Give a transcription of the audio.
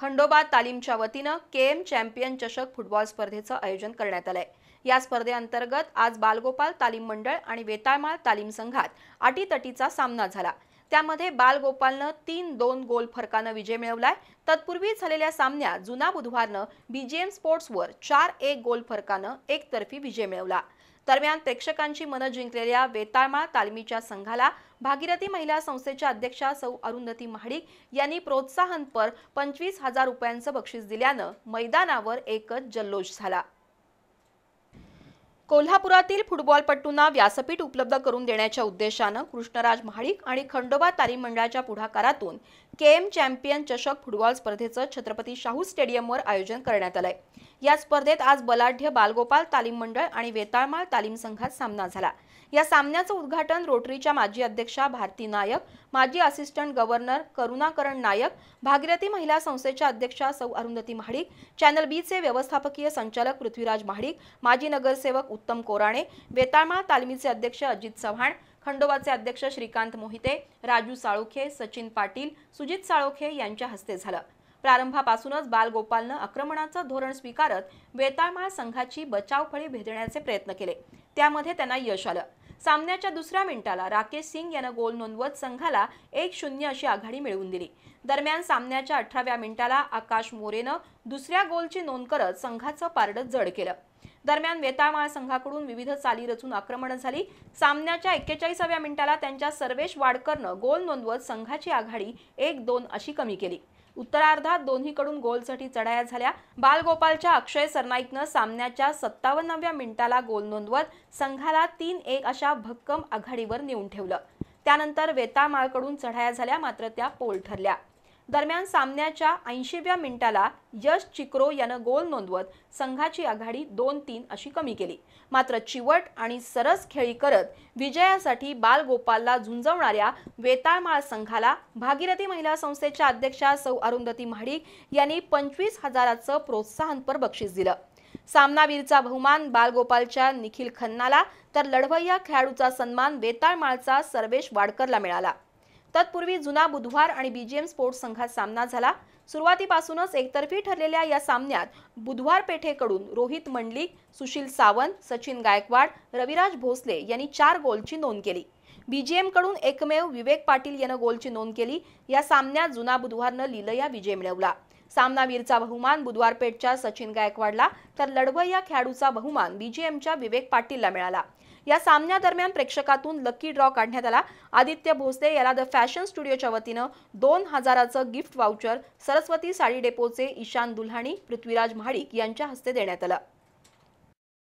खंडोबा तालीमच्या वतीनं K M champion चषक फुटबॉल स्पर्धेचं आयोजन करण्यात आलंय. या स्पर्धेअंतर्गत आज बालगोपाल तालीम मंडळ आणि वेताळमाळ तालीम संघात अटीतटीचा सामना झाला. त्यामध्ये बालगोपालनं तीन दोन गोल फरकानं विजय मिळवलाय. तत्पूर्वी झालेल्या सामन्यात जुना बुधवारनं बीजीएम स्पोर्ट्सवर चार एक गोल फरकानं एकतर्फी विजय मिळवला. दरम्यान प्रेक्षकांची मनं जिंकलेल्या वेताळमाळ तालमीच्या संघाला भागीरथी महिला संस्थेच्या अध्यक्षा सौ अरुंधती महाडिक यांनी प्रोत्साहनपर पंचवीस हजार रुपयांचं बक्षीस दिल्यानं मैदानावर एकच जल्लोष झाला. कोल्हापुरातील फुटबॉलपटूंना व्यासपीठ उपलब्ध करून देण्याच्या उद्देशानं कृष्णराज महाडिक आणि खंडोबा तालीम मंडळाच्या पुढाकारातून के एम चॅम्पियन चषक फुटबॉल स्पर्धेचं छत्रपती शाहू स्टेडियमवर आयोजन करण्यात आलंय. या स्पर्धेत आज बलाढ्य बालगोपाल तालीम मंडळ आणि वेताळमाळ तालीम संघात सामना झाला. या सामन्याचं उद्घाटन रोटरीच्या माजी अध्यक्षा भारती नायक माजी असिस्टंट गव्हर्नर करुणाकरण नायक भागीरथी महिला संस्थेच्या अध्यक्षा सौ अरुंधती महाडिक चॅनल बीचे व्यवस्थापकीय संचालक पृथ्वीराज महाडिक माजी नगरसेवक उत्तम कोराणे वेताळमाळ तालमीचे अध्यक्ष अजित चव्हाण खंडोबाचे अध्यक्ष श्रीकांत मोहिते राजू साळोखे सचिन पाटील सुजित साळोखे यांच्या हस्ते झालं. प्रारंभापासूनच बालगोपालनं आक्रमणाचं धोरण स्वीकारत वेताळमाळ संघाची बचावफळी भेदण्याचे प्रयत्न केले. त्यामध्ये त्यांना यश आलं. सामन्याच्या दुसऱ्या मिनिटाला राकेश सिंग यानं गोल नोंदवत संघाला एक शून्य अशी आघाडी मिळवून दिली. दरम्यान सामन्याच्या अठराव्या मिनिटाला आकाश मोरेनं दुसऱ्या गोलची नोंद करत संघाचं पारडं जड केलं. दरम्यान वेताळमाळ संघाकडून विविध चाली रचून आक्रमण झाली. सामन्याच्या एक्केचाळीसाव्या मिनिटाला त्यांच्या सर्वेश वाडकरनं गोल नोंदवत संघाची आघाडी एक दोन अशी कमी केली. उत्तरार्धात दोन्हीकडून गोलसाठी चढाया झाल्या. बालगोपालच्या अक्षय सरनाईकनं सामन्याच्या सत्तावन्नाव्या मिनिटाला गोल नोंदवत संघाला तीन एक अशा भक्कम आघाडीवर नेऊन ठेवलं. त्यानंतर वेताळमाळकडून चढाया झाल्या मात्र त्या पोल ठरल्या. दरम्यान सामन्याच्या ऐंशीव्या मिनिटाला यश चिक्रो यानं गोल नोंदवत संघाची आघाडी दोन तीन अशी कमी केली. मात्र चिवट आणि सरस खेळी करत विजयासाठी बालगोपालला झुंजवणाऱ्या वेताळमाळ संघाला भागीरथी महिला संस्थेच्या अध्यक्षा सौ अरुंधती महाडिक यांनी पंचवीस हजाराचं प्रोत्साहनपर बक्षीस दिलं. सामनावीरचा बहुमान बालगोपालच्या निखिल खन्नाला तर लढवय्या खेळाडूचा सन्मान वेताळमाळचा सर्वेश वाडकरला मिळाला. तत्पूर्वी जुना बुधवार आणि बीजीएम स्पोर्ट्स संघात सामना झाला. सुरुवातीपासूनच एकतर्फी ठरलेल्या या सामन्यात बुधवार पेठेकडून रोहित मंडलिक सुशील सावंत सचिन गायकवाड रविराज भोसले यांनी चार गोलची नोंद केली. बीजीएमकडून एकमेव विवेक पाटील यानं गोलची नोंद केली. या सामन्यात जुना बुधवारनं लिलया विजय मिळवला. सामनावीरचा बहुमान बुधवारपेठच्या सचिन गायकवाडला तर लढवय या खेळाडूचा बहुमान बीजीएमच्या विवेक पाटीलला मिळाला. या सामन्यादरम्यान प्रेक्षकातून लकी ड्रॉ काढण्यात आला. आदित्य भोसले याला द फॅशन स्टुडिओच्या वतीनं दोन हजाराचं gift voucher Saraswati sari depot Ishan Dulhani Prithviraj Mahadik यांच्या हस्ते देण्यात आलं.